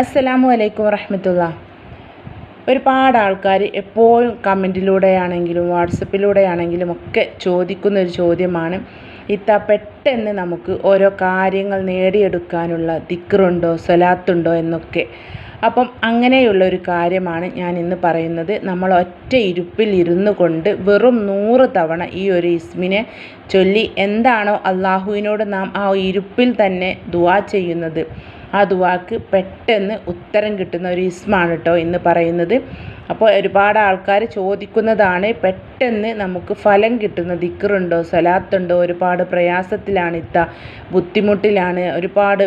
അസ്സലാമു അലൈക്കും വറഹമത്തുള്ള. ഒരുപാട് ആൾക്കാർ എപ്പോഴും കമന്റിലൂടെയാണെങ്കിലും വാട്സപ്പിലൂടെയാണെങ്കിലും ഒക്കെ ചോദിക്കുന്ന ഒരു ചോദ്യമാണ് ഇത്ത പെട്ടെന്ന് നമുക്ക് ഓരോ കാര്യങ്ങൾ നേടിയെടുക്കാനുള്ള ദിക്റുണ്ടോ സ്വലാത്തുണ്ടോ എന്നൊക്കെ. അപ്പം അങ്ങനെയുള്ള ഒരു കാര്യമാണ് ഞാൻ ഇന്ന് പറയുന്നത്. നമ്മൾ ഒറ്റ ഇരുപ്പിൽ ഇരുന്നു കൊണ്ട് വെറും നൂറ് തവണ ഈ ഒരു ഇസ്മിനെ ചൊല്ലി എന്താണോ അള്ളാഹുവിനോട് നാം ആ ഇരുപ്പിൽ തന്നെ ദുവാ ചെയ്യുന്നത്. ആ വാക്ക് പെട്ടെന്ന് ഉത്തരം കിട്ടുന്ന ഒരു ഇസ്മാണ് കേട്ടോ എന്ന് പറയുന്നത്. അപ്പോൾ ഒരുപാട് ആൾക്കാർ ചോദിക്കുന്നതാണ് പെട്ടെന്ന് നമുക്ക് ഫലം കിട്ടുന്ന ദിക്കറുണ്ടോ സലാത്തുണ്ടോ ഒരുപാട് പ്രയാസത്തിലാണ് ഇത്ത ബുദ്ധിമുട്ടിലാണ് ഒരുപാട്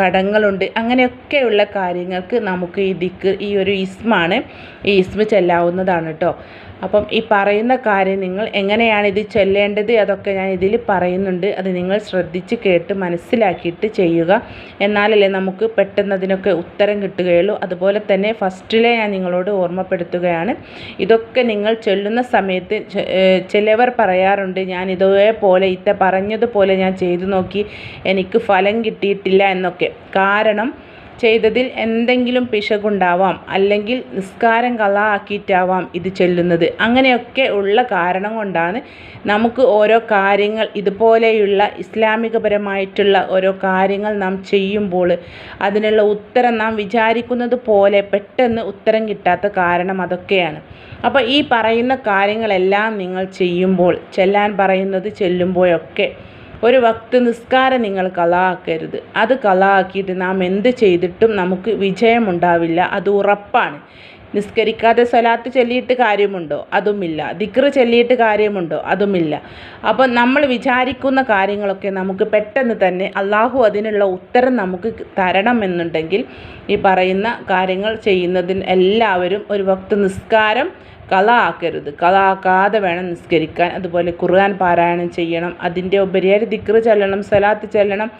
കടങ്ങളുണ്ട് അങ്ങനെയൊക്കെയുള്ള കാര്യങ്ങൾക്ക് നമുക്ക് ഈ ദിക്ക് ഈ ഒരു ഇസ്മാണ് ഈ ഇസ്മ ചെല്ലാവുന്നതാണ് കേട്ടോ അപ്പം ഈ പറയുന്ന കാര്യം നിങ്ങൾ എങ്ങനെയാണ് ഇത് ചൊല്ലേണ്ടത് അതൊക്കെ ഞാൻ ഇതിൽ പറയുന്നുണ്ട്. അത് നിങ്ങൾ ശ്രദ്ധിച്ച് കേട്ട് മനസ്സിലാക്കിയിട്ട് ചെയ്യുക. എന്നാലല്ലേ നമുക്ക് പെട്ടെന്ന് അതിനൊക്കെ ഉത്തരം കിട്ടുകയുള്ളൂ. അതുപോലെ തന്നെ ഫസ്റ്റിലെ ഞാൻ നിങ്ങളോട് ഓർമ്മപ്പെടുത്തുകയാണ്. ഇതൊക്കെ നിങ്ങൾ ചൊല്ലുന്ന സമയത്ത് ചിലവർ പറയാറുണ്ട് ഞാൻ ഇതേപോലെ ഇത്ത പറഞ്ഞതുപോലെ ഞാൻ ചെയ്തു നോക്കി. എനിക്ക് ഫലം കിട്ടിയിട്ടില്ല എന്നൊക്കെ. കാരണം ചെയ്തതിൽ എന്തെങ്കിലും പിശകുണ്ടാവാം അല്ലെങ്കിൽ നിസ്കാരം കള ആക്കിയിട്ടാവാം ഇത് ചെല്ലുന്നത്. അങ്ങനെയൊക്കെ ഉള്ള കാരണം കൊണ്ടാണ് നമുക്ക് ഓരോ കാര്യങ്ങൾ ഇതുപോലെയുള്ള ഇസ്ലാമികപരമായിട്ടുള്ള ഓരോ കാര്യങ്ങൾ നാം ചെയ്യുമ്പോൾ അതിനുള്ള ഉത്തരം നാം വിചാരിക്കുന്നത് പോലെ പെട്ടെന്ന് ഉത്തരം കിട്ടാത്ത കാരണം അതൊക്കെയാണ്. അപ്പോൾ ഈ പറയുന്ന കാര്യങ്ങളെല്ലാം നിങ്ങൾ ചെയ്യുമ്പോൾ ചെല്ലാൻ പറയുന്നത് ചെല്ലുമ്പോഴൊക്കെ ഒരു വക്ത് നിസ്കാരം നിങ്ങൾ കലാക്കരുത്. അത് കലാക്കിയിട്ട് നാം എന്ത് ചെയ്തിട്ടും നമുക്ക് വിജയമുണ്ടാവില്ല. അത് ഉറപ്പാണ്. നിസ്കരിക്കാതെ സ്വലാത്ത് ചൊല്ലിയിട്ട് കാര്യമുണ്ടോ? അതുമില്ല. ദിക്റ് ചൊല്ലിയിട്ട് കാര്യമുണ്ടോ? അതുമില്ല. അപ്പോൾ നമ്മൾ വിചാരിക്കുന്ന കാര്യങ്ങളൊക്കെ നമുക്ക് പെട്ടെന്ന് തന്നെ അള്ളാഹു അതിനുള്ള ഉത്തരം നമുക്ക് തരണമെന്നുണ്ടെങ്കിൽ ഈ പറയുന്ന കാര്യങ്ങൾ ചെയ്യുന്നതിന് എല്ലാവരും ഒരു വക്ത് നിസ്കാരം കള ആക്കരുത് കള ആക്കാതെ വേണം നിസ്കരിക്കാൻ. അതുപോലെ ഖുർആൻ പാരായണം ചെയ്യണം. അതിന്റെ ഉപരിയായി ദിക്റ് ചൊല്ലണം സലാത്ത് ചൊല്ലണം.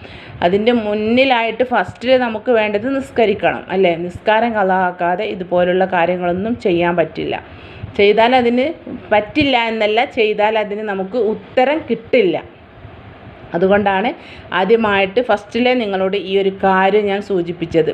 അതിന്റെ മുന്നിലായിട്ട് ഫസ്റ്റിൽ നമുക്ക് വേണ്ടത് നിസ്കരിക്കണം അല്ലേ? നിസ്കാരം കള ആക്കാതെ ഇതുപോലുള്ള കാര്യങ്ങളൊന്നും ചെയ്യാൻ പറ്റില്ല. ചെയ്താൽ അതിന് പറ്റില്ല എന്നല്ല ചെയ്താൽ അതിന് നമുക്ക് ഉത്തരം കിട്ടില്ല. അതുകൊണ്ടാണ് ആദ്യമായിട്ട് ഫസ്റ്റിലെ നിങ്ങളോട് ഈ ഒരു കാര്യം ഞാൻ സൂചിപ്പിച്ചത്.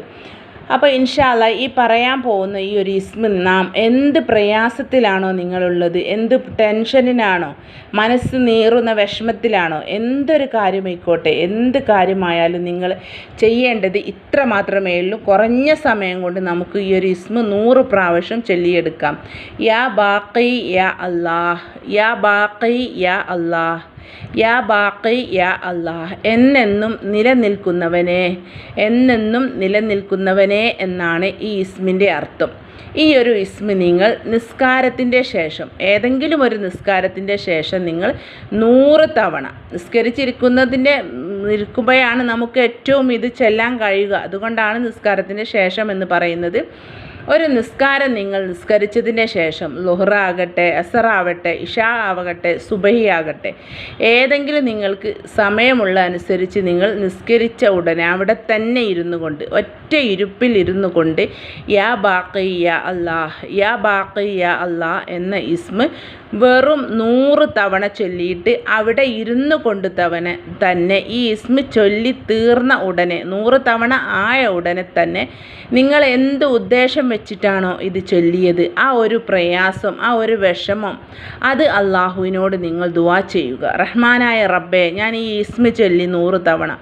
അപ്പോൾ ഇൻഷാല്ല ഈ പറയാൻ പോകുന്ന ഈ ഒരു ഇസ്മിൽ നാം എന്ത് പ്രയാസത്തിലാണോ നിങ്ങളുള്ളത് എന്ത് ടെൻഷനിലാണോ മനസ്സ് നീറുന്ന വിഷമത്തിലാണോ എന്തൊരു കാര്യമായിക്കോട്ടെ എന്ത് കാര്യമായാലും നിങ്ങൾ ചെയ്യേണ്ടത് ഇത്ര മാത്രമേ ഉള്ളൂ. കുറഞ്ഞ സമയം കൊണ്ട് നമുക്ക് ഈ ഒരു ഇസ്മ നൂറ് പ്രാവശ്യം ചൊല്ലിയെടുക്കാം. യാ ബാക്കി യാ അല്ലാഹ് യാ ബാക്കി യാ അല്ലാഹ്. യാ ബാക്കി യാ അള്ളാഹ് എന്നെന്നും നിലനിൽക്കുന്നവനെ എന്നെന്നും നിലനിൽക്കുന്നവനെ എന്നാണ് ഈ ഇസ്മിന്റെ അർത്ഥം. ഈ ഒരു ഇസ്മി നിങ്ങൾ നിസ്കാരത്തിന്റെ ശേഷം ഏതെങ്കിലും ഒരു നിസ്കാരത്തിന്റെ ശേഷം നിങ്ങൾ നൂറ് തവണ നിസ്കരിച്ചിരിക്കുന്നതിന്റെ ഇരിക്കുമ്പോഴാണ് നമുക്ക് ഏറ്റവും ഇത് ചെല്ലാൻ കഴിയുക. അതുകൊണ്ടാണ് നിസ്കാരത്തിന്റെ ശേഷം എന്ന് പറയുന്നത്. ഒരു നിസ്കാരം നിങ്ങൾ നിസ്കരിച്ചതിന് ശേഷം ലുഹറാകട്ടെ അസറാവട്ടെ ഇഷാ ആവട്ടെ സുബഹി ആകട്ടെ ഏതെങ്കിലും നിങ്ങൾക്ക് സമയമുള്ള അനുസരിച്ച് നിങ്ങൾ നിസ്കരിച്ച ഉടനെ അവിടെ തന്നെ ഇരുന്നു കൊണ്ട് ഒറ്റ ഇരുപ്പിൽ ഇരുന്നു കൊണ്ട് യാ ബാക്കി അല്ലാഹ് യാ ബാക്കി യാ അള്ളാഹ് എന്ന ഇസ്മ വെറും നൂറ് തവണ ചൊല്ലിയിട്ട് അവിടെ ഇരുന്നു കൊണ്ട് തവണ തന്നെ ഈ ഇസ്മ ചൊല്ലി തീർന്ന ഉടനെ നൂറ് തവണ ആയ ഉടനെ തന്നെ നിങ്ങൾ എന്ത് ഉദ്ദേശം വെച്ചിട്ടാണോ ഇത് ചൊല്ലിയത്? ആ ഒരു പ്രയാസം ആ ഒരു വിഷമം അത് അള്ളാഹുവിനോട് നിങ്ങൾ ദുവാ ചെയ്യുക. റഹ്മാനായ റബ്ബെ ഞാൻ ഈ ഇസ്മ ചൊല്ലി നൂറ് തവണ.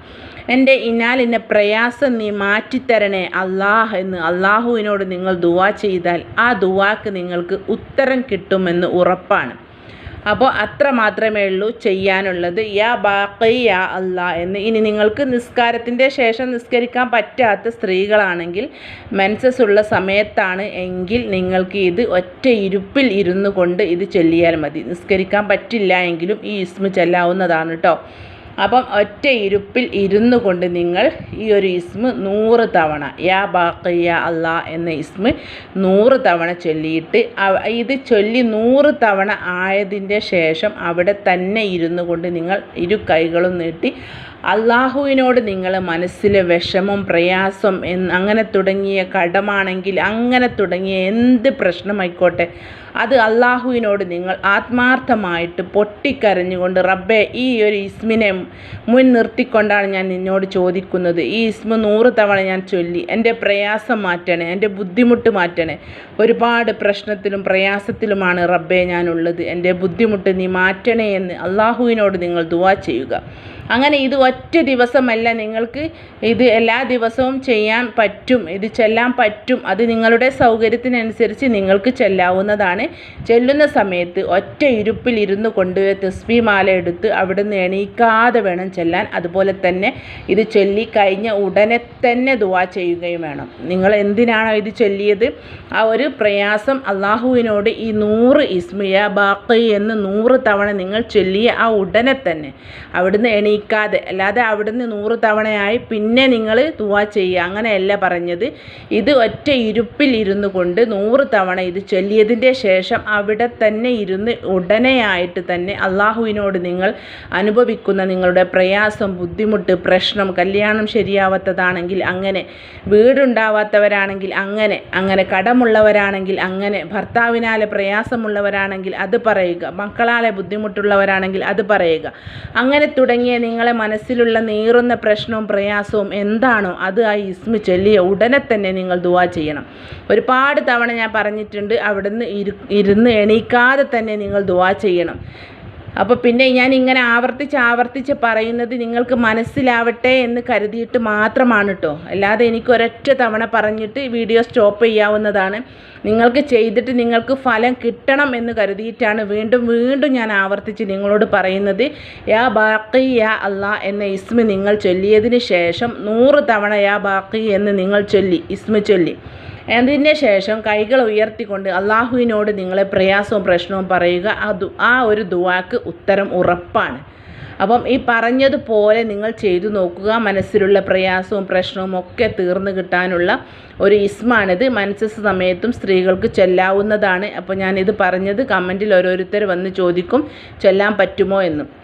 എന്റെ ഇന്നാലിന്റെ പ്രയാസം നീ മാറ്റിത്തരണേ അള്ളാഹ് എന്ന് അള്ളാഹുവിനോട് നിങ്ങൾ ദുവാ ചെയ്താൽ ആ ദുവാക്ക് നിങ്ങൾക്ക് ഉത്തരം കിട്ടുമെന്ന് ഉറപ്പാണ്. അപ്പോൾ അത്ര മാത്രമേ ഉള്ളൂ ചെയ്യാനുള്ളത്. യാ ബാക്കി യാ അല്ല എന്ന്. ഇനി നിങ്ങൾക്ക് നിസ്കാരത്തിന്റെ ശേഷം നിസ്കരിക്കാൻ പറ്റാത്ത സ്ത്രീകളാണെങ്കിൽ മെൻസസ് ഉള്ള സമയത്താണ് എങ്കിൽ നിങ്ങൾക്ക് ഇത് ഒറ്റ ഇരുപ്പിൽ ഇരുന്നു കൊണ്ട് ഇത് ചൊല്ലിയാൽ മതി. നിസ്കരിക്കാൻ പറ്റില്ല എങ്കിലും ഈ ഇസ്മ ചെല്ലാവുന്നതാണ് കേട്ടോ അപ്പം ഒറ്റ ഇരുപ്പിൽ ഇരുന്നു കൊണ്ട് നിങ്ങൾ ഈ ഒരു ഇസ്മ നൂറ് തവണ യാ ബാക്കിയ അള്ളാ എന്ന ഇസ്മ നൂറ് തവണ ചൊല്ലിയിട്ട് ഇത് ചൊല്ലി നൂറ് തവണ ആയതിന്റെ ശേഷം അവിടെ തന്നെ ഇരുന്നു കൊണ്ട് നിങ്ങൾ ഇരു കൈകളും നീട്ടി അള്ളാഹുവിനോട് നിങ്ങൾ മനസ്സിലെ വിഷമം പ്രയാസം അങ്ങനെ തുടങ്ങിയ കടമാണെങ്കിൽ അങ്ങനെ തുടങ്ങിയ എന്ത് പ്രശ്നമായിക്കോട്ടെ. അത് അള്ളാഹുവിനോട് നിങ്ങൾ ആത്മാർത്ഥമായിട്ട് പൊട്ടിക്കരഞ്ഞുകൊണ്ട് റബ്ബെ ഈ ഒരു ഇസ്മിനെ മുൻ നിർത്തിക്കൊണ്ടാണ് ഞാൻ നിന്നോട് ചോദിക്കുന്നത്. ഈ ഇസ്മ നൂറ് തവണ ഞാൻ ചൊല്ലി. എന്റെ പ്രയാസം മാറ്റണേ എന്റെ ബുദ്ധിമുട്ട് മാറ്റണേ. ഒരുപാട് പ്രശ്നത്തിലും പ്രയാസത്തിലുമാണ് റബ്ബെ ഞാനുള്ളത്. എന്റെ ബുദ്ധിമുട്ട് നീ മാറ്റണേ എന്ന് അള്ളാഹുവിനോട് നിങ്ങൾ ദുവാ ചെയ്യുക. അങ്ങനെ ഇത് ഒറ്റ ദിവസമല്ല. നിങ്ങൾക്ക് ഇത് എല്ലാ ദിവസവും ചെയ്യാൻ പറ്റും. ഇത് ചെല്ലാൻ പറ്റും. അത് നിങ്ങളുടെ സൗകര്യത്തിനനുസരിച്ച് നിങ്ങൾക്ക് ചെല്ലാവുന്നതാണ്. ചെല്ലുന്ന സമയത്ത് ഒറ്റ ഇരുപ്പിൽ ഇരുന്ന് കൊണ്ട് തസ്ബി മാല എടുത്ത് അവിടുന്ന് എണീക്കാതെ വേണം ചെല്ലാൻ. അതുപോലെ തന്നെ ഇത് ചൊല്ലി കഴിഞ്ഞ ഉടനെ തന്നെ ദുവാ ചെയ്യുകയും വേണം. നിങ്ങൾ എന്തിനാണോ ഇത് ചൊല്ലിയത്? ആ ഒരു പ്രയാസം അള്ളാഹുവിനോട് ഈ നൂറ് ഇസ്മിയ ബാക്കി എന്ന് നൂറ് തവണ നിങ്ങൾ ചൊല്ലിയ ആ ഉടനെ തന്നെ അവിടുന്ന് എണീക്കാതെ അല്ലാതെ അവിടുന്ന് നൂറ് തവണയായി പിന്നെ നിങ്ങൾ ദുവാ ചെയ്യുക. അങ്ങനെയല്ല പറഞ്ഞത്. ഇത് ഒറ്റ ഇരുപ്പിൽ ഇരുന്നു കൊണ്ട് നൂറ് തവണ ഇത് ചൊല്ലിയതിന്റെ ശേഷം അവിടെ തന്നെ ഇരുന്ന് ഉടനെയായിട്ട് തന്നെ അള്ളാഹുവിനോട് നിങ്ങൾ അനുഭവിക്കുന്ന നിങ്ങളുടെ പ്രയാസം ബുദ്ധിമുട്ട് പ്രശ്നം കല്യാണം ശരിയാവാത്തതാണെങ്കിൽ അങ്ങനെ വീടുണ്ടാവാത്തവരാണെങ്കിൽ അങ്ങനെ അങ്ങനെ കടമുള്ളവരാണെങ്കിൽ അങ്ങനെ ഭർത്താവിനാലെ പ്രയാസമുള്ളവരാണെങ്കിൽ അത് പറയുക മക്കളാലെ ബുദ്ധിമുട്ടുള്ളവരാണെങ്കിൽ അത് പറയുക. അങ്ങനെ തുടങ്ങിയ നിങ്ങളെ മനസ്സിലുള്ള നീറുന്ന പ്രശ്നവും പ്രയാസവും എന്താണോ അത് ആ ഇസ്മ ചൊല്ലിയ ഉടനെ തന്നെ നിങ്ങൾ ദുവാ ചെയ്യണം. ഒരുപാട് തവണ ഞാൻ പറഞ്ഞിട്ടുണ്ട് അവിടുന്ന് ഇരു ഇരുന്ന് എണീക്കാതെ തന്നെ നിങ്ങൾ ദുവാ ചെയ്യണം. അപ്പോൾ പിന്നെ ഞാൻ ഇങ്ങനെ ആവർത്തിച്ച് ആവർത്തിച്ച് പറയുന്നത് നിങ്ങൾക്ക് മനസ്സിലാവട്ടെ എന്ന് കരുതിയിട്ട് മാത്രമാണ് കേട്ടോ അല്ലാതെ എനിക്ക് ഒരൊറ്റ തവണ പറഞ്ഞിട്ട് വീഡിയോ സ്റ്റോപ്പ് ചെയ്യാവുന്നതാണ്. നിങ്ങൾക്ക് ചെയ്തിട്ട് നിങ്ങൾക്ക് ഫലം കിട്ടണം എന്ന് കരുതിയിട്ടാണ് വീണ്ടും വീണ്ടും ഞാൻ ആവർത്തിച്ച് നിങ്ങളോട് പറയുന്നത്. യാ ബാക്കി യാ അള്ളാ എന്ന ഇസ്മി നിങ്ങൾ ചൊല്ലിയതിന് ശേഷം നൂറ് തവണ യാ ബാക്കി എന്ന് നിങ്ങൾ ചൊല്ലി ഇസ്മി ചൊല്ലി. അതിന് ശേഷം കൈകൾ ഉയർത്തിക്കൊണ്ട് അള്ളാഹുവിനോട് നിങ്ങളെ പ്രയാസവും പ്രശ്നവും പറയുക. ദു ആ ഒരു ദുവാക്ക് ഉത്തരം ഉറപ്പാണ്. അപ്പം ഈ പറഞ്ഞതുപോലെ നിങ്ങൾ ചെയ്തു നോക്കുക. മനസ്സിലുള്ള പ്രയാസവും പ്രശ്നവും ഒക്കെ തീർന്നു കിട്ടാനുള്ള ഒരു ഇസ്മാണിത്. മനസ്സസ് സമയത്തും സ്ത്രീകൾക്ക് ചെല്ലാവുന്നതാണ്. അപ്പോൾ ഞാനിത് പറഞ്ഞത് കമന്റിൽ ഓരോരുത്തർ വന്ന് ചോദിക്കും ചെല്ലാൻ പറ്റുമോ? എന്നും.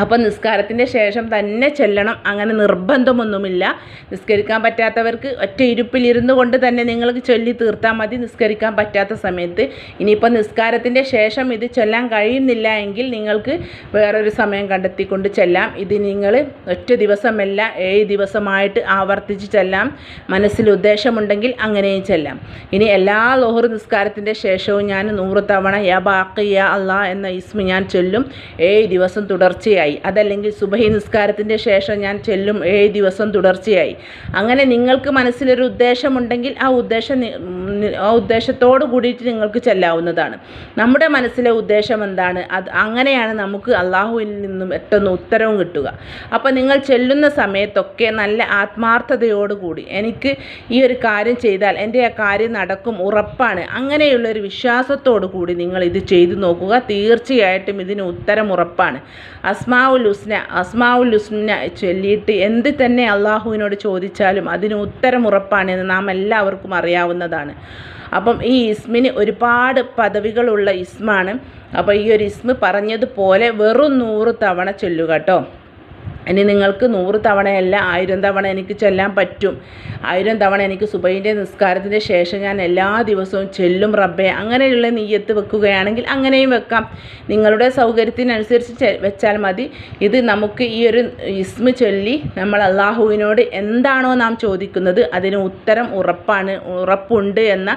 അപ്പം നിസ്കാരത്തിന്റെ ശേഷം തന്നെ ചെല്ലണം. അങ്ങനെ നിർബന്ധമൊന്നുമില്ല. നിസ്കരിക്കാൻ പറ്റാത്തവർക്ക് ഒറ്റ ഇരുപ്പിലിരുന്നു കൊണ്ട് തന്നെ നിങ്ങൾക്ക് ചൊല്ലി തീർത്താൽ മതി. നിസ്കരിക്കാൻ പറ്റാത്ത സമയത്ത്. ഇനിയിപ്പോൾ നിസ്കാരത്തിന്റെ ശേഷം ഇത് ചൊല്ലാൻ കഴിയുന്നില്ല എങ്കിൽ നിങ്ങൾക്ക് വേറൊരു സമയം കണ്ടെത്തിക്കൊണ്ട് ചെല്ലാം. ഇത് നിങ്ങൾ ഒറ്റ ദിവസമല്ല ഏഴ് ദിവസമായിട്ട് ആവർത്തിച്ച് ചെല്ലാം. മനസ്സിൽ ഉദ്ദേശമുണ്ടെങ്കിൽ അങ്ങനെയും ചെല്ലാം. ഇനി എല്ലാ ലോഹർ നിസ്കാരത്തിന്റെ ശേഷവും ഞാൻ നൂറ് തവണ യാ ബാക്കി യാ അള്ളാ എന്ന ഇസ്മി ഞാൻ ചൊല്ലും. ഏഴ് ദിവസം തുടർച്ചയായി. അതല്ലെങ്കിൽ സുബഹി നിസ്കാരത്തിന്റെ ശേഷം ഞാൻ ചെല്ലും ഏഴ് ദിവസം തുടർച്ചയായി. അങ്ങനെ നിങ്ങൾക്ക് മനസ്സിലൊരു ഉദ്ദേശമുണ്ടെങ്കിൽ ആ ഉദ്ദേശം ആ ഉദ്ദേശത്തോട് കൂടിയിട്ട് നിങ്ങൾക്ക് ചെല്ലാവുന്നതാണ്. നമ്മുടെ മനസ്സിലെ ഉദ്ദേശം എന്താണ്? അത് അങ്ങനെയാണ് നമുക്ക് അള്ളാഹുവിൽ നിന്നും എത്തുന്ന ഉത്തരവും കിട്ടുക. അപ്പോൾ നിങ്ങൾ ചെല്ലുന്ന സമയത്തൊക്കെ നല്ല ആത്മാർത്ഥതയോടുകൂടി എനിക്ക് ഈ ഒരു കാര്യം ചെയ്താൽ എന്റെ ആ കാര്യം നടക്കും ഉറപ്പാണ്. അങ്ങനെയുള്ളൊരു വിശ്വാസത്തോടു കൂടി നിങ്ങൾ ഇത് ചെയ്തു നോക്കുക. തീർച്ചയായിട്ടും ഇതിന് ഉത്തരം ഉറപ്പാണ്. അസ്മാവുൽ ഉസ്ന അസ്മാവുൽ ഉസ്ന ചൊല്ലിയിട്ട് എന്ത് തന്നെ അള്ളാഹുവിനോട് ചോദിച്ചാലും അതിന് ഉത്തരം ഉറപ്പാണ് നാം എല്ലാവർക്കും അറിയാവുന്നതാണ്. അപ്പം ഈ ഇസ്മിന് ഒരുപാട് പദവികളുള്ള ഇസ്മാണ്. അപ്പോൾ ഈ ഒരു ഇസ്മ് പറഞ്ഞതുപോലെ വെറും നൂറ് തവണ ചൊല്ലുക കേട്ടോ. ഇനി നിങ്ങൾക്ക് നൂറ് തവണയല്ല ആയിരം തവണ എനിക്ക് ചൊല്ലാൻ പറ്റും. ആയിരം തവണ എനിക്ക് സുബൈന്റെ നിസ്കാരത്തിന്റെ ശേഷം ഞാൻ എല്ലാ ദിവസവും ചെല്ലും റബ്ബെ. അങ്ങനെയുള്ള നെയ്യത്ത് വെക്കുകയാണെങ്കിൽ അങ്ങനെയും വെക്കാം. നിങ്ങളുടെ സൗകര്യത്തിനനുസരിച്ച് വെച്ചാൽ മതി. ഇത് നമുക്ക് ഈ ഒരു ഇസ്മ ചൊല്ലി നമ്മൾ അള്ളാഹുവിനോട് എന്താണോ നാം ചോദിക്കുന്നത് അതിന് ഉത്തരം ഉറപ്പാണ് ഉറപ്പുണ്ട് എന്ന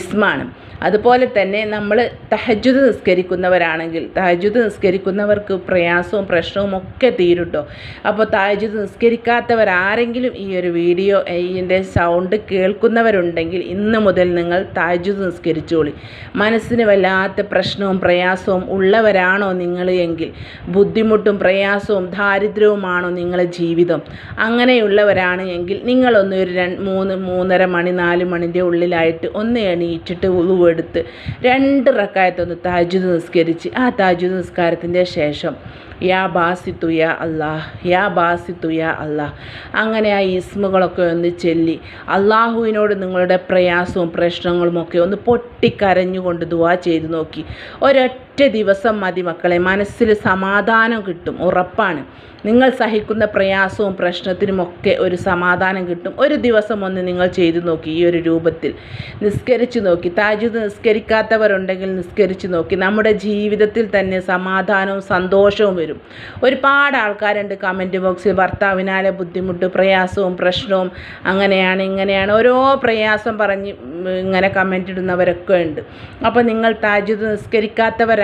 ഇസ്മാണ്. അതുപോലെ തന്നെ നമ്മൾ തഹജുദ് നിസ്കരിക്കുന്നവരാണെങ്കിൽ തഹജുദ് നിസ്കരിക്കുന്നവർക്ക് പ്രയാസവും പ്രശ്നവും ഒക്കെ തീരുട്ടോ. അപ്പോൾ തഹജുദ് നിസ്കരിക്കാത്തവരാരെങ്കിലും ഈ ഒരു വീഡിയോ ഇതിന്റെ സൗണ്ട് കേൾക്കുന്നവരുണ്ടെങ്കിൽ ഇന്ന് മുതൽ നിങ്ങൾ തഹജുദ് നിസ്കരിച്ചോളി. മനസ്സിന് വല്ലാത്ത പ്രശ്നവും പ്രയാസവും ഉള്ളവരാണോ നിങ്ങൾ എങ്കിൽ ബുദ്ധിമുട്ടും പ്രയാസവും ദാരിദ്ര്യവുമാണോ നിങ്ങളുടെ ജീവിതം? അങ്ങനെയുള്ളവരാണ് എങ്കിൽ നിങ്ങളൊന്ന് ഒരു രണ്ട് മൂന്ന് മൂന്നര മണി നാല് മണിന്റെ ഉള്ളിലായിട്ട് ഒന്ന് എണീറ്റിട്ട് ഉളുവെടുത്ത് രണ്ട് റക്കായത്തൊന്ന് താജുദ് നിസ്കരിച്ച് ആ താജുദ് നിസ്കാരത്തിന്റെ ശേഷം യാ ബാസിത്തു യാ അല്ലാഹ് യാ ബാസിത്തു യാ അല്ലാഹ്. അങ്ങനെ ആ ഇസ്മുകളൊക്കെ ഒന്ന് ചൊല്ലി അള്ളാഹുവിനോട് നിങ്ങളുടെ പ്രയാസവും പ്രശ്നങ്ങളും ഒക്കെ ഒന്ന് പൊട്ടിക്കരഞ്ഞുകൊണ്ട് ദുവാ ചെയ്ത് നോക്കി. ഒരൊറ്റ ഒറ്റ ദിവസം മതി മക്കളെ. മനസ്സിൽ സമാധാനം കിട്ടും. ഉറപ്പാണ്. നിങ്ങൾ സഹിക്കുന്ന പ്രയാസവും പ്രശ്നത്തിനുമൊക്കെ ഒരു സമാധാനം കിട്ടും. ഒരു ദിവസം ഒന്ന് നിങ്ങൾ ചെയ്തു നോക്കി ഈ ഒരു രൂപത്തിൽ. നിസ്കരിച്ചു നോക്കി. താജുദ് നിസ്കരിക്കാത്തവരുണ്ടെങ്കിൽ നിസ്കരിച്ചു നോക്കി. നമ്മുടെ ജീവിതത്തിൽ തന്നെ സമാധാനവും സന്തോഷവും വരും. ഒരുപാട് ആൾക്കാരുണ്ട് കമന്റ് ബോക്സിൽ. ഭർത്താവിനാലെ ബുദ്ധിമുട്ട് പ്രയാസവും പ്രശ്നവും അങ്ങനെയാണ് ഇങ്ങനെയാണ്. ഓരോ പ്രയാസം പറഞ്ഞ് ഇങ്ങനെ കമന്റ് ഇടുന്നവരൊക്കെ ഉണ്ട്. അപ്പോൾ നിങ്ങൾ താജുദ്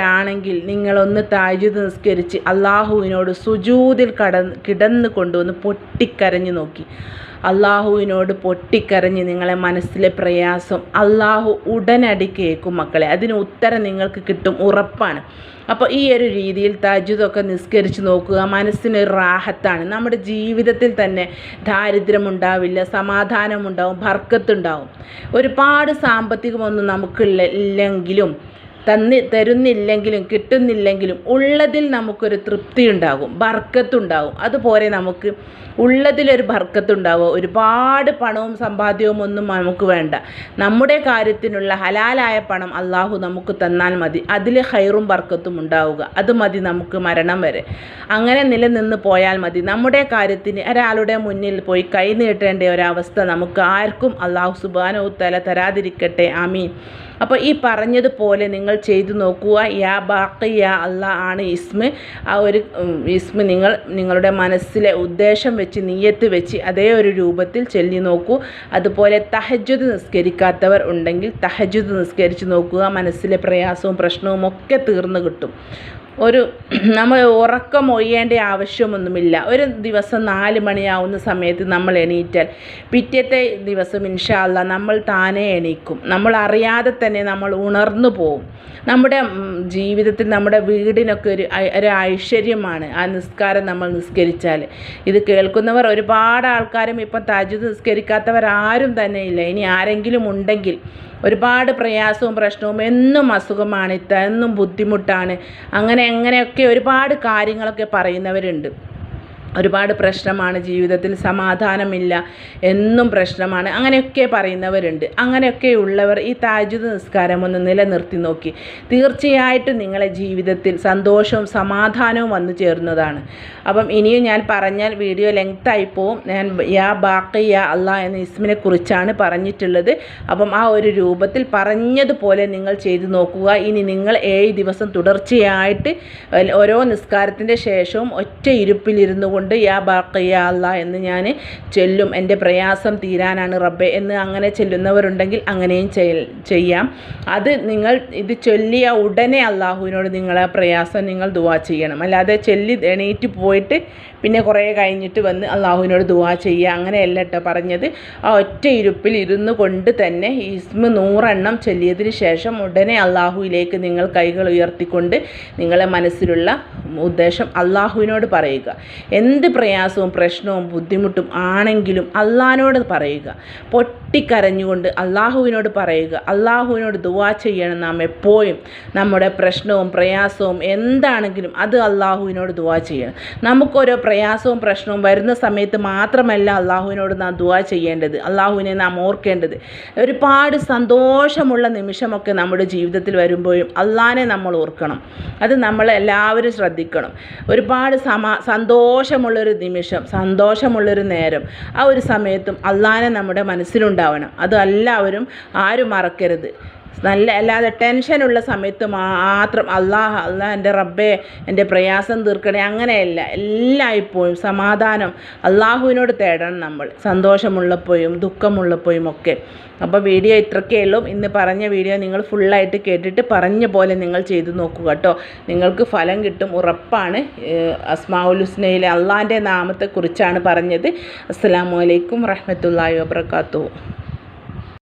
നിസ്കരിക്കാത്തവരാണെങ്കിൽ നിങ്ങളൊന്ന് താജുദ് നിസ്കരിച്ച് അള്ളാഹുവിനോട് സുജൂതിൽ കടന്ന് കിടന്നു കൊണ്ടുവന്ന് പൊട്ടിക്കരഞ്ഞു നോക്കി. അള്ളാഹുവിനോട് പൊട്ടിക്കരഞ്ഞ് നിങ്ങളെ മനസ്സിലെ പ്രയാസം അള്ളാഹു ഉടനടി കേൾക്കും മക്കളെ. അതിന് ഉത്തരം നിങ്ങൾക്ക് കിട്ടും ഉറപ്പാണ്. അപ്പോൾ ഈ ഒരു രീതിയിൽ തജുദൊക്കെ നിസ്കരിച്ച് നോക്കുക മനസ്സിനൊരു റാഹത്താണ്. നമ്മുടെ ജീവിതത്തിൽ തന്നെ ദാരിദ്ര്യമുണ്ടാവില്ല സമാധാനമുണ്ടാവും ഭർക്കത്തുണ്ടാവും ഒരുപാട് സാമ്പത്തികമൊന്നും നമുക്കില്ല ഇല്ലെങ്കിലും തന്നി തരുന്നില്ലെങ്കിലും കിട്ടുന്നില്ലെങ്കിലും ഉള്ളതിൽ നമുക്കൊരു തൃപ്തി ഉണ്ടാകും ബർക്കത്തുണ്ടാകും. അതുപോലെ നമുക്ക് ഉള്ളതിലൊരു ബർക്കത്തുണ്ടാകും ഒരുപാട് പണവും സമ്പാദ്യവും ഒന്നും നമുക്ക് വേണ്ട. നമ്മുടെ കാര്യത്തിനുള്ള ഹലാലായ പണം അള്ളാഹു നമുക്ക് തന്നാൽ മതി. അതിൽ ഹൈറും ബർക്കത്തും ഉണ്ടാവുക. അത് മതി നമുക്ക് മരണം വരെ. അങ്ങനെ നിലനിന്ന് പോയാൽ മതി. നമ്മുടെ കാര്യത്തിന് ഒരാളുടെ മുന്നിൽ പോയി കൈ നീട്ടേണ്ട ഒരവസ്ഥ നമുക്ക് ആർക്കും അള്ളാഹു സുബാനോ തല തരാതിരിക്കട്ടെ. ആമീൻ. അപ്പോൾ ഈ പറഞ്ഞതുപോലെ നിങ്ങൾ ചെയ്തു നോക്കുക. യാ ബാക്കി യാ അല്ല ആണ് ഇസ്മ്. ആ ഒരു ഇസ്മ് നിങ്ങൾ നിങ്ങളുടെ മനസ്സിലെ ഉദ്ദേശം വെച്ച് നീയത്ത് വെച്ച് അതേ ഒരു രൂപത്തിൽ ചൊല്ലി നോക്കൂ. അതുപോലെ തഹജുദ് നിസ്കരിക്കാത്തവർ ഉണ്ടെങ്കിൽ തഹജുദ് നിസ്കരിച്ച് നോക്കുക. മനസ്സിലെ പ്രയാസവും പ്രശ്നവും ഒക്കെ തീർന്നു കിട്ടും. ഒരു നമ്മൾ ഉറക്കം ഒയ്യേണ്ട ആവശ്യമൊന്നുമില്ല. ഒരു ദിവസം നാല് മണിയാവുന്ന സമയത്ത് നമ്മൾ എണീറ്റാൽ പിറ്റത്തെ ദിവസം ഇൻഷാല്ല നമ്മൾ താനെ എണീക്കും. നമ്മൾ അറിയാതെ തന്നെ നമ്മൾ ഉണർന്നു പോകും നമ്മുടെ ജീവിതത്തിൽ നമ്മുടെ വീടിനൊക്കെ ഒരു ഒരു ഐശ്വര്യമാണ് ആ നിസ്കാരം നമ്മൾ നിസ്കരിച്ചാൽ. ഇത് കേൾക്കുന്നവർ ഒരുപാട് ആൾക്കാരും ഇപ്പം നിസ്കരിക്കാത്തവർ നിസ്കരിക്കാത്തവരാരും തന്നെ ഇല്ല. ഇനി ആരെങ്കിലും ഉണ്ടെങ്കിൽ ഒരുപാട് പ്രയാസവും പ്രശ്നവും എന്നും അസുഖമാണ് ഇത്ത എന്നും ബുദ്ധിമുട്ടാണ്. അങ്ങനെ എങ്ങനെയൊക്കെ ഒരുപാട് കാര്യങ്ങളൊക്കെ പറയുന്നവരുണ്ട്. ഒരുപാട് പ്രശ്നമാണ് ജീവിതത്തിൽ സമാധാനമില്ല എന്നും പ്രശ്നമാണ്. അങ്ങനെയൊക്കെ പറയുന്നവരുണ്ട്. അങ്ങനെയൊക്കെ ഉള്ളവർ ഈ താജുദ് നിസ്കാരം ഒന്ന് നിലനിർത്തി നോക്കി. തീർച്ചയായിട്ടും നിങ്ങളെ ജീവിതത്തിൽ സന്തോഷവും സമാധാനവും വന്നു ചേർന്നതാണ്. അപ്പം ഇനിയും ഞാൻ പറഞ്ഞാൽ വീഡിയോ ലെങ്ത്തായി പോവും. ഞാൻ യാ ബാക്കി യാ അള്ളാ എന്ന ഇസ്മിനെ കുറിച്ചാണ് പറഞ്ഞിട്ടുള്ളത്. അപ്പം ആ ഒരു രൂപത്തിൽ പറഞ്ഞതുപോലെ നിങ്ങൾ ചെയ്തു നോക്കുക. ഇനി നിങ്ങൾ ഏഴ് ദിവസം തുടർച്ചയായിട്ട് ഓരോ നിസ്കാരത്തിന്റെ ശേഷവും ഒറ്റ ഇരുപ്പിലിരുന്നു കൊണ്ട് കൊണ്ട് യാ ബാക്കിയാ അല്ല എന്ന് ഞാൻ ചൊല്ലും. എന്റെ പ്രയാസം തീരാനാണ് റബ്ബെ എന്ന് അങ്ങനെ ചെല്ലുന്നവരുണ്ടെങ്കിൽ അങ്ങനെയും ചെയ്യാം. അത് നിങ്ങൾ ഇത് ചൊല്ലിയ ഉടനെ അള്ളാഹുവിനോട് നിങ്ങളെ പ്രയാസം നിങ്ങൾ ദുവാ ചെയ്യണം. അല്ലാതെ ചൊല്ലി എണീറ്റ് പോയിട്ട് പിന്നെ കുറേ കഴിഞ്ഞിട്ട് വന്ന് അള്ളാഹുവിനോട് ദുവാ ചെയ്യുക അങ്ങനെയല്ല കേട്ടോ പറഞ്ഞത്. ആ ഒറ്റ ഇരുപ്പിൽ ഇരുന്ന് കൊണ്ട് തന്നെ ഇസ്മ നൂറെണ്ണം ചൊല്ലിയതിന് ശേഷം ഉടനെ അള്ളാഹുവിലേക്ക് നിങ്ങൾ കൈകൾ ഉയർത്തിക്കൊണ്ട് നിങ്ങളെ മനസ്സിലുള്ള ഉദ്ദേശം അള്ളാഹുവിനോട് പറയുക. എന്ത് പ്രയാസവും പ്രശ്നവും ബുദ്ധിമുട്ടും ആണെങ്കിലും അള്ളഹാനോട് പറയുക. പൊട്ടിക്കരഞ്ഞുകൊണ്ട് അള്ളാഹുവിനോട് പറയുക. അള്ളാഹുവിനോട് ദുവാ ചെയ്യണം നാം എപ്പോഴും. നമ്മുടെ പ്രശ്നവും പ്രയാസവും എന്താണെങ്കിലും അത് അള്ളാഹുവിനോട് ദുവാ ചെയ്യണം. നമുക്കൊരോ പ്രയാസവും പ്രശ്നവും വരുന്ന സമയത്ത് മാത്രമല്ല അള്ളാഹുവിനോട് നാം ദുവാ ചെയ്യേണ്ടത്. അള്ളാഹുവിനെ നാം ഓർക്കേണ്ടത്. ഒരുപാട് സന്തോഷമുള്ള നിമിഷമൊക്കെ നമ്മുടെ ജീവിതത്തിൽ വരുമ്പോഴും അള്ളാഹിനെ നമ്മൾ ഓർക്കണം. അത് നമ്മളെല്ലാവരും ശ്രദ്ധിക്കണം. ഒരുപാട് സമാ സന്തോഷമുള്ളൊരു നിമിഷം സന്തോഷമുള്ളൊരു നേരം ആ ഒരു സമയത്തും അള്ളാനെ നമ്മുടെ മനസ്സിലുണ്ടാവണം. അത് എല്ലാവരും ആരും മറക്കരുത്. നല്ല അല്ലാതെ ടെൻഷനുള്ള സമയത്ത് മാത്രം അള്ളാഹ് അള്ളാഹ് എന്റെ റബ്ബെ എന്റെ പ്രയാസം തീർക്കണേ അങ്ങനെയല്ല. എല്ലായ്പ്പോഴും സമാധാനം അള്ളാഹുവിനോട് തേടണം നമ്മൾ. സന്തോഷമുള്ളപ്പോഴും ദുഃഖമുള്ളപ്പോഴും ഒക്കെ. അപ്പോൾ വീഡിയോ ഇത്രക്കേ ഉള്ളൂ. ഇന്ന് പറഞ്ഞ വീഡിയോ നിങ്ങൾ ഫുള്ളായിട്ട് കേട്ടിട്ട് പറഞ്ഞ പോലെ നിങ്ങൾ ചെയ്തു നോക്കുക കേട്ടോ. നിങ്ങൾക്ക് ഫലം കിട്ടും ഉറപ്പാണ്. അസ്മാഉൽ ഹുസ്നയിലെ അള്ളാഹിന്റെ നാമത്തെക്കുറിച്ചാണ് പറഞ്ഞത്. അസ്സാം വലൈക്കും വറഹമത്തല്ലാ വാബർക്കാത്തു